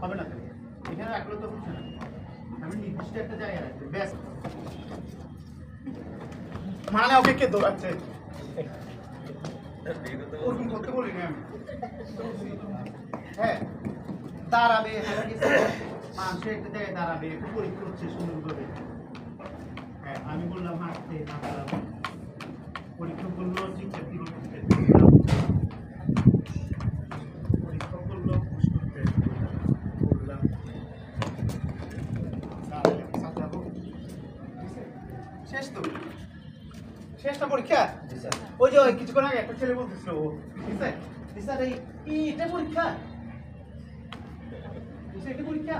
হবে না এখানে রাখলে তো হচ্ছে না। আমি নির্দিষ্ট একটা জায়গায় রাখব ব্যাস। মানে ওকে কে দৌড়াচ্ছে ওরকম করতে বলিনি আমি? হ্যাঁ। দাঁড়াবে মানুষের একটা জায়গায় দাঁড়াবে পরীক্ষা হচ্ছে সুন্দরভাবে হ্যাঁ আমি বললাম হাঁটতে না পরীক্ষা করল শেষ তো? শেষটা পরীক্ষা? ওই যে কিছুক্ষণ আগে একটা ছেলে বলতেছিল ও। স্যার। এই এটা পরীক্ষা? এটা পরীক্ষা?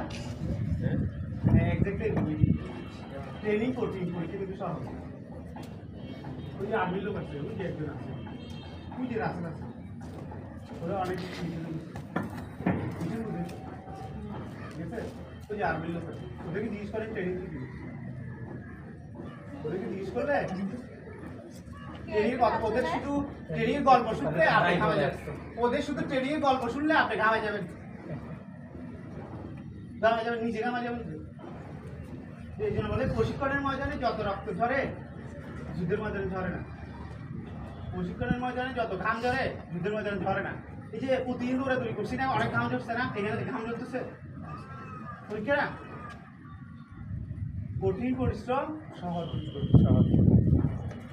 এক্স্যাক্টলি ট্রেনিং কোচিং পরীক্ষা। কিন্তু সহজ। ওই যে আর্মির লোক আছে ওই যে একজন আছে। ওই যে রাসেল আছে। ওরা অনেক। ঠিক আছে ওই যে আর্মির লোক আছে ওদেরকে জিজ্ঞেস করে ট্রেনিং দিবে ওদের শুধু ট্রেনিং গল্প শুনলে আপনি ঘামে যাবেন ওদের শুধু ট্রেনিং গল্প শুনলে আপনি ঘামে যাবেন ঘামে যাবেন নিজে ঘামে যাবেন এই জন্য বলে প্রশিক্ষণের ময়দানে যত রক্ত ঝরে যুদ্ধের ময়দানে ঝরে না। প্রশিক্ষণের ময়দানে যত ঘাম ঝরে যুদ্ধের ময়দানে ঝরে না। এই যে প্রতিদিন দৌড়াদৌড়ি করছি না অনেক ঘাম ঝরছে না এখানে ঘাম ঝরতেছে। পরীক্ষা না কঠিন পরিশ্রম সহজ সহজ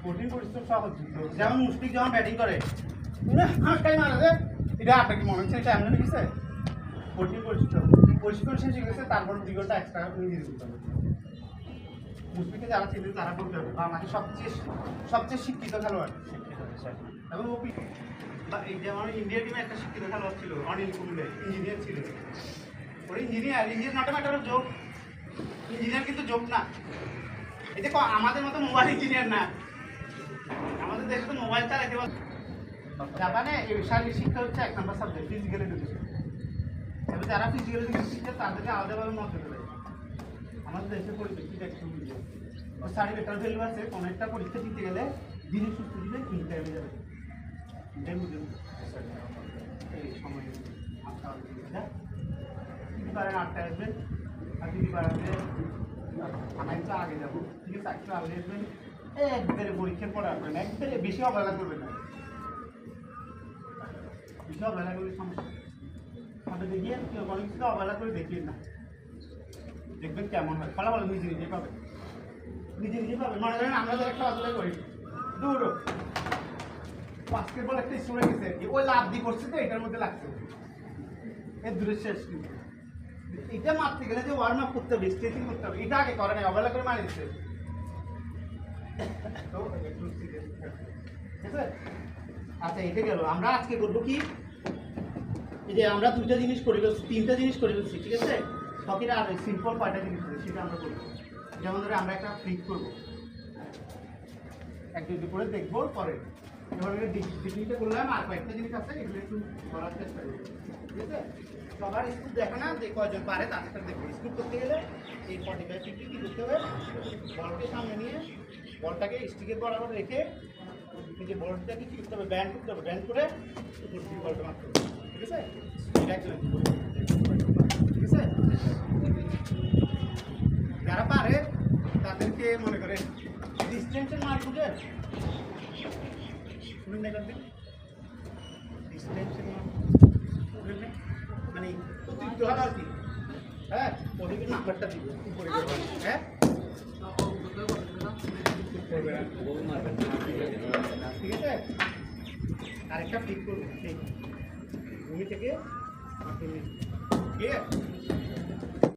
কঠিন পরিশ্রম সহজ যেমন মুশফিক যখন ব্যাটিং করে হাঁটাই মারা যায়। এটা আপনাকে মনে হচ্ছে? এটা এমন কিছু কঠিন পরিশ্রম। প্রশিক্ষণ শেষ হয়ে গেছে তারপর দুই ঘণ্টা এক্সট্রা নিজে দিতে হবে। মুশফিকে যারা ছিল তারা করতে হবে। বাংলাদেশের সবচেয়ে সবচেয়ে শিক্ষিত খেলোয়াড়। এবং ওপি বা এই যেমন ইন্ডিয়া টিমে একটা শিক্ষিত খেলোয়াড় ছিল অনিল কুম্বলে। ইঞ্জিনিয়ার ছিল। ওর engineer engineer not matter of joke engineer কিন্তু জোক না। এই ক- আমাদের মতো মোবাইল ইঞ্জিনিয়ার না। আমাদের দেশে তো মোবাইল পারে জাপানে এই শারীরিক শিক্ষা হচ্ছে এক নম্বর সাবজেক্ট ফিজিক্যাল এডুকেশন এবার যারা ফিজিক্যাল এডুকেশন শিখছে, তাদেরকে আলাদাভাবে মত দেয় আমাদের দেশের পরিপ্রেক্ষিতে একটু বুঝে ওর সার্টিফিকেটার ভ্যালু আছে, কোনো একটা পরীক্ষা দিতে গেলে দিনে সুস্থ দিলে হয়ে যাবে। তিনটাই বুঝে এই সময় আটটা বাজে। যদি পারেন, আটটা আসবেন আগে যাব ঠিক আছে একটু আগে আসবেন একবারে পরীক্ষার পরে আসবেন একবারে বেশি অবহেলা করবেন না বেশি অবহেলা করলে সমস্যা দেখিয়ে অবহেলা করে দেখিয়ে না দেখবেন কেমন হয় ফলাফল নিজে নিজে পাবেন নিজে নিজে পাবেন মনে করেন আমরা যারা খেলাধুলা করি দৌড়ো বাস্কেটবল একটা স্টুডেন্ট গেছে। কি ওই লাভ দিয়ে করছে তো, এটার মধ্যে লাগছে। এর দূরে শেষ কিন্তু। এটা মারতে গেলে যে ওয়ার্ম আপ করতে হবে, স্ট্রেচিং করতে হবে, এটা আগে করে নাই, অবহেলা করে মারি দিচ্ছে আচ্ছা এটা গেল। আমরা আজকে করব কি? এই যে আমরা দুইটা জিনিস করে ফেলছি, তিনটা জিনিস করে ফেলছি, ঠিক আছে? বাকিটা আর সিম্পল কয়টা জিনিস আছে, সেটা আমরা করব যেমন ধরে, আমরা একটা ফ্লিপ করব। এক দুই করে দেখব পরে। এবার ডিগ্রিটা করলাম, আর কয়েকটা জিনিস আছে, এগুলো একটু করার চেষ্টা করব। ঠিক আছে? সবার স্কুল দেখে না, যে কয়জন পারে তাদের দেখব। স্কুল করতে গেলে এই ফর্টি ফাইভ ফিফটি কী করতে হবে? বলকে সামনে নিয়ে বলটাকে স্টিকের বরাবর রেখে যে বলটাকে কী করতে হবে? ব্যান্ড করতে হবে। ব্যান্ড করে বলটা মারতে হবে। ঠিক আছে? ঠিক আছে? যারা পারে তাদেরকে মনে করে ডিস্টেন্সের মার্ক বুঝে শুনুন না ডিস্টেন্সের না? মানে অতিরিক্ত হলো আর কি। হ্যাঁ ওদেরকে নাম্বারটা দিব। কি করে হ্যাঁ। ঠিক আছে? আরেকটা ঠিক করব ঠিক ভূমি থেকে। ঠিক আছে?